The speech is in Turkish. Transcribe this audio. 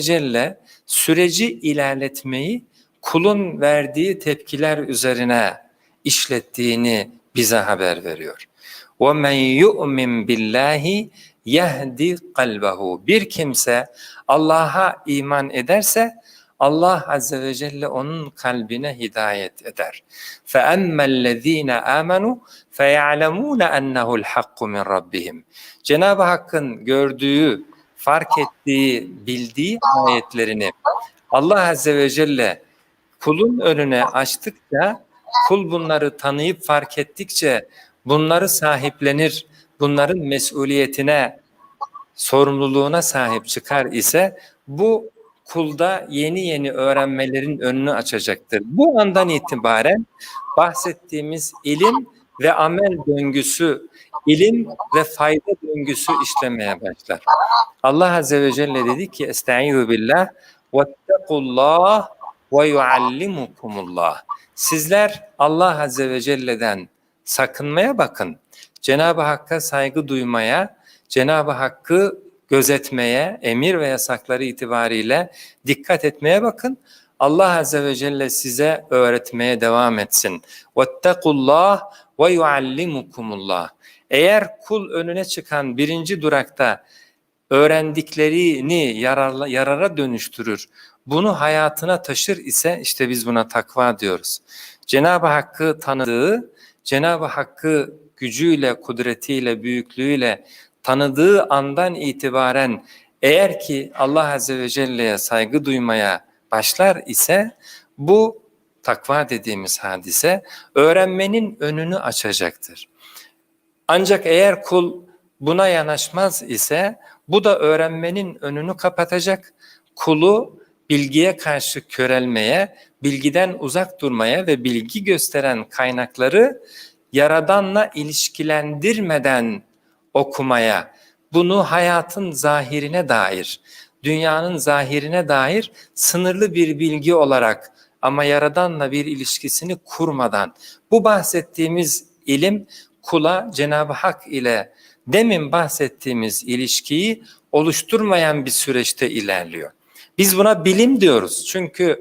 Celle süreci ilerletmeyi kulun verdiği tepkiler üzerine işlettiğini bize haber veriyor. وَمَنْ يُؤْمِنْ بِاللّٰهِ yehdi kalbehu. Bir kimse Allah'a iman ederse Allah Azze ve Celle onun kalbine hidayet eder. فَأَمَّا الَّذ۪ينَ آمَنُوا فَيَعْلَمُونَ أَنَّهُ الْحَقُّ مِنْ رَبِّهِمْ Cenab-ı Hakk'ın gördüğü, fark ettiği, bildiği ayetlerini Allah Azze ve Celle kulun önüne açtıkça, kul bunları tanıyıp fark ettikçe bunları sahiplenir, bunların mesuliyetine, sorumluluğuna sahip çıkar ise bu kulda yeni yeni öğrenmelerin önünü açacaktır. Bu andan itibaren bahsettiğimiz ilim ve amel döngüsü, ilim ve fayda döngüsü işlemeye başlar. Allah Azze ve Celle dedi ki Estaizu billah vettekullah ve yuallimukumullah. Sizler Allah Azze ve Celle'den sakınmaya bakın. Cenab-ı Hakk'a saygı duymaya, Cenab-ı Hakk'ı gözetmeye, emir ve yasakları itibariyle dikkat etmeye bakın. Allah Azze ve Celle size öğretmeye devam etsin. Vettekullah ve yuallimukumullah. Eğer kul önüne çıkan birinci durakta öğrendiklerini yararla, yarara dönüştürür, bunu hayatına taşır ise işte biz buna takva diyoruz. Cenab-ı Hakk'ı tanıdığı, Cenab-ı Hakk'ı gücüyle, kudretiyle, büyüklüğüyle tanıdığı andan itibaren eğer ki Allah Azze ve Celle'ye saygı duymaya, başlar ise bu takva dediğimiz hadise öğrenmenin önünü açacaktır. Ancak eğer kul buna yanaşmaz ise bu da öğrenmenin önünü kapatacak. Kulu bilgiye karşı körelmeye, bilgiden uzak durmaya ve bilgi gösteren kaynakları yaradanla ilişkilendirmeden okumaya, bunu hayatın zahirine dair, dünyanın zahirine dair sınırlı bir bilgi olarak ama yaradanla bir ilişkisini kurmadan bu bahsettiğimiz ilim kula Cenab-ı Hak ile demin bahsettiğimiz ilişkiyi oluşturmayan bir süreçte ilerliyor. Biz buna bilim diyoruz çünkü